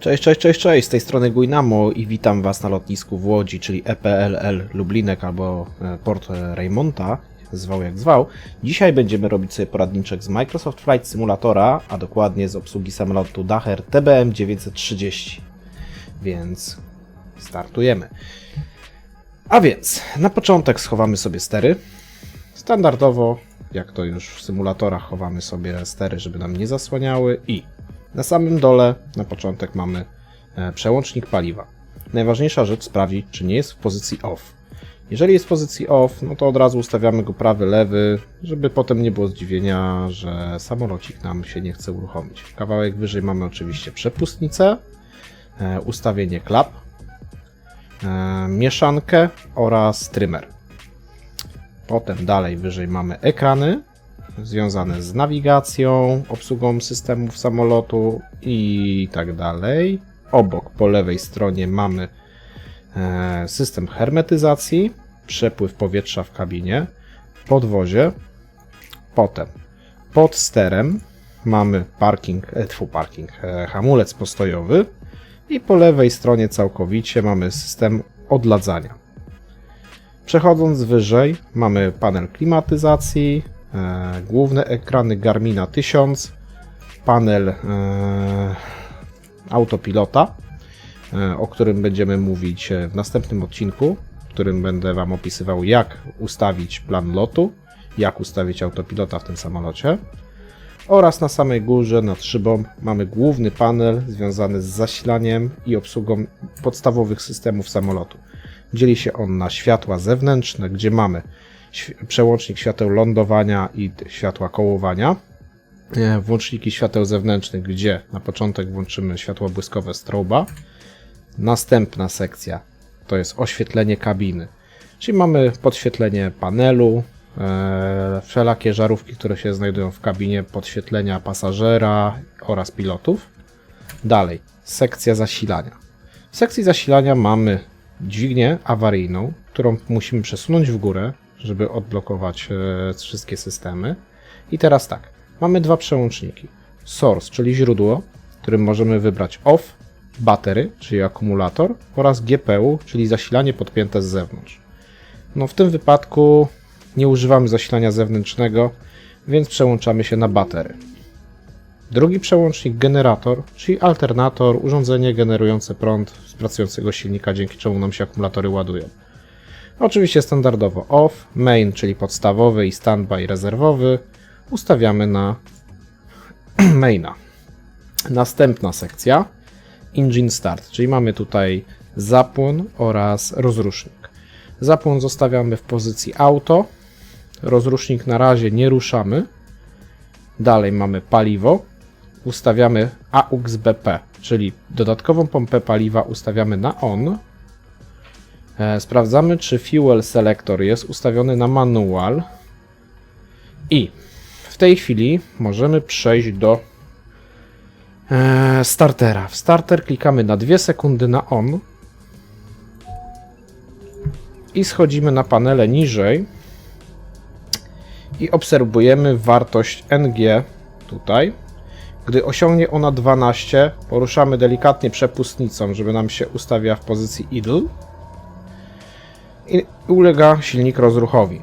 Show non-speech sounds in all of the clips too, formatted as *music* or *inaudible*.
Cześć, cześć, cześć, cześć, z tej strony Guinamo i witam Was na lotnisku w Łodzi, czyli EPLL Lublinek albo e, Port Raymonta, zwał jak zwał. Dzisiaj będziemy robić sobie poradniczek z Microsoft Flight Simulatora, a dokładnie z obsługi samolotu Daher TBM 930. Więc startujemy. A więc, na początek schowamy sobie stery. Standardowo, jak to już w symulatorach, chowamy sobie stery, żeby nam nie zasłaniały i na samym dole na początek mamy e, przełącznik paliwa. Najważniejsza rzecz sprawdzić, czy nie jest w pozycji off. Jeżeli jest w pozycji off, no to od razu ustawiamy go prawy, lewy, żeby potem nie było zdziwienia, że samolocik nam się nie chce uruchomić. Kawałek wyżej mamy oczywiście przepustnicę, e, ustawienie klap, e, mieszankę oraz trymer. Potem dalej wyżej mamy ekrany, związane z nawigacją, obsługą systemów samolotu i tak dalej. Obok po lewej stronie mamy e, system hermetyzacji, przepływ powietrza w kabinie, podwozie. Potem pod sterem mamy parking, e, tfu, parking, e, hamulec postojowy i po lewej stronie całkowicie mamy system odladzania. Przechodząc wyżej mamy panel klimatyzacji, główne ekrany Garmina 1000, panel e, autopilota, e, o którym będziemy mówić e, w następnym odcinku, w którym będę Wam opisywał, jak ustawić plan lotu, jak ustawić autopilota w tym samolocie. Oraz na samej górze nad szybą mamy główny panel związany z zasilaniem i obsługą podstawowych systemów samolotu. Dzieli się on na światła zewnętrzne, gdzie mamy przełącznik świateł lądowania i światła kołowania. E, Włączniki świateł zewnętrznych, gdzie na początek włączymy światło błyskowe stroba. Następna sekcja to jest oświetlenie kabiny, czyli mamy podświetlenie panelu, e, wszelakie żarówki, które się znajdują w kabinie, podświetlenia pasażera oraz pilotów. Dalej, sekcja zasilania. W sekcji zasilania mamy dźwignię awaryjną, którą musimy przesunąć w górę, żeby odblokować e, wszystkie systemy. I teraz tak, mamy dwa przełączniki. Source, czyli źródło, którym możemy wybrać off, battery, czyli akumulator oraz GPU, czyli zasilanie podpięte z zewnątrz. No w tym wypadku nie używamy zasilania zewnętrznego, więc przełączamy się na batery. Drugi przełącznik generator, czyli alternator, urządzenie generujące prąd z pracującego silnika, dzięki czemu nam się akumulatory ładują. Oczywiście standardowo off, main, czyli podstawowy i standby rezerwowy ustawiamy na *clears throat* maina. Następna sekcja engine start, czyli mamy tutaj zapłon oraz rozrusznik. Zapłon zostawiamy w pozycji auto, rozrusznik na razie nie ruszamy. Dalej mamy paliwo, ustawiamy AUX BP, czyli dodatkową pompę paliwa ustawiamy na on. E, Sprawdzamy, czy fuel selector jest ustawiony na manual. I w tej chwili możemy przejść do e, startera. W starter klikamy na 2 sekundy na on i schodzimy na panele niżej i obserwujemy wartość NG tutaj. Gdy osiągnie ona 12, poruszamy delikatnie przepustnicą, żeby nam się ustawiła w pozycji idle i ulega silnik rozruchowi.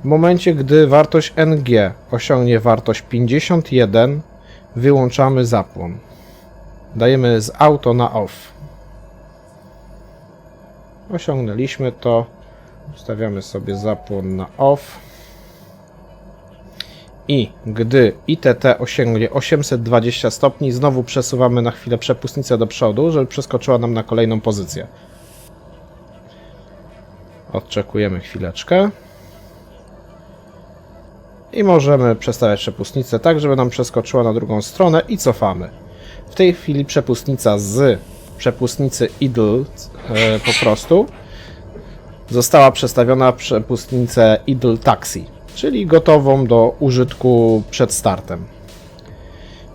W momencie, gdy wartość NG osiągnie wartość 51, wyłączamy zapłon. Dajemy z auto na off. Osiągnęliśmy to. Ustawiamy sobie zapłon na off. I gdy ITT osiągnie 820 stopni, znowu przesuwamy na chwilę przepustnicę do przodu, żeby przeskoczyła nam na kolejną pozycję. Odczekujemy chwileczkę. I możemy przestawiać przepustnicę tak, żeby nam przeskoczyła na drugą stronę i cofamy. W tej chwili przepustnica z przepustnicy idle e, po prostu została przestawiona w przepustnicę idle taxi, czyli gotową do użytku przed startem.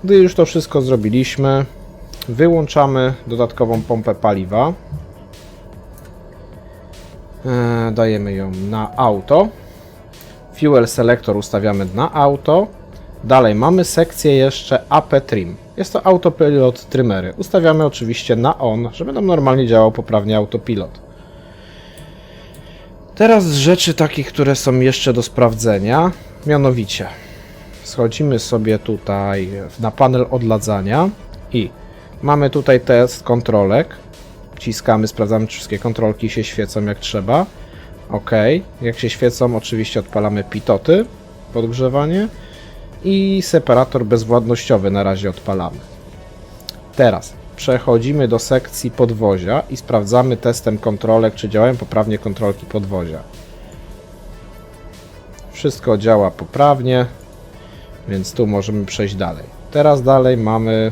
Gdy już to wszystko zrobiliśmy, wyłączamy dodatkową pompę paliwa. E, dajemy ją na auto. Fuel selector ustawiamy na auto. Dalej mamy sekcję jeszcze AP Trim. Jest to autopilot trymery. Ustawiamy oczywiście na on, żeby nam normalnie działał poprawnie autopilot. Teraz rzeczy takich, które są jeszcze do sprawdzenia, mianowicie schodzimy sobie tutaj na panel odladzania i mamy tutaj test kontrolek. Wciskamy, sprawdzamy, czy wszystkie kontrolki się świecą jak trzeba. OK. Jak się świecą, oczywiście odpalamy pitoty, podgrzewanie i separator bezwładnościowy na razie odpalamy. Teraz przechodzimy do sekcji podwozia i sprawdzamy testem kontrolek, czy działają poprawnie kontrolki podwozia. Wszystko działa poprawnie, więc tu możemy przejść dalej. Teraz dalej mamy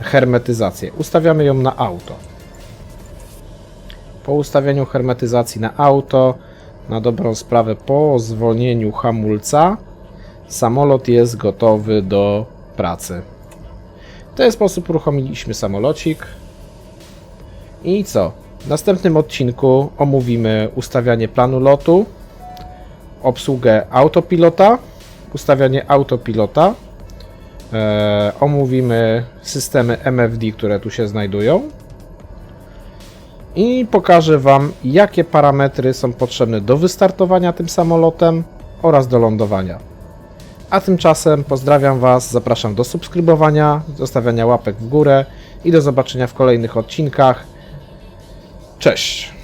hermetyzację. Ustawiamy ją na auto. Po ustawieniu hermetyzacji na auto, na dobrą sprawę po zwolnieniu hamulca, samolot jest gotowy do pracy. W ten sposób uruchomiliśmy samolocik. I co? W następnym odcinku omówimy ustawianie planu lotu, obsługę autopilota, ustawianie autopilota, e, omówimy systemy MFD, które tu się znajdują i pokażę Wam, jakie parametry są potrzebne do wystartowania tym samolotem oraz do lądowania. A tymczasem pozdrawiam Was, zapraszam do subskrybowania, zostawiania łapek w górę i do zobaczenia w kolejnych odcinkach. Cześć!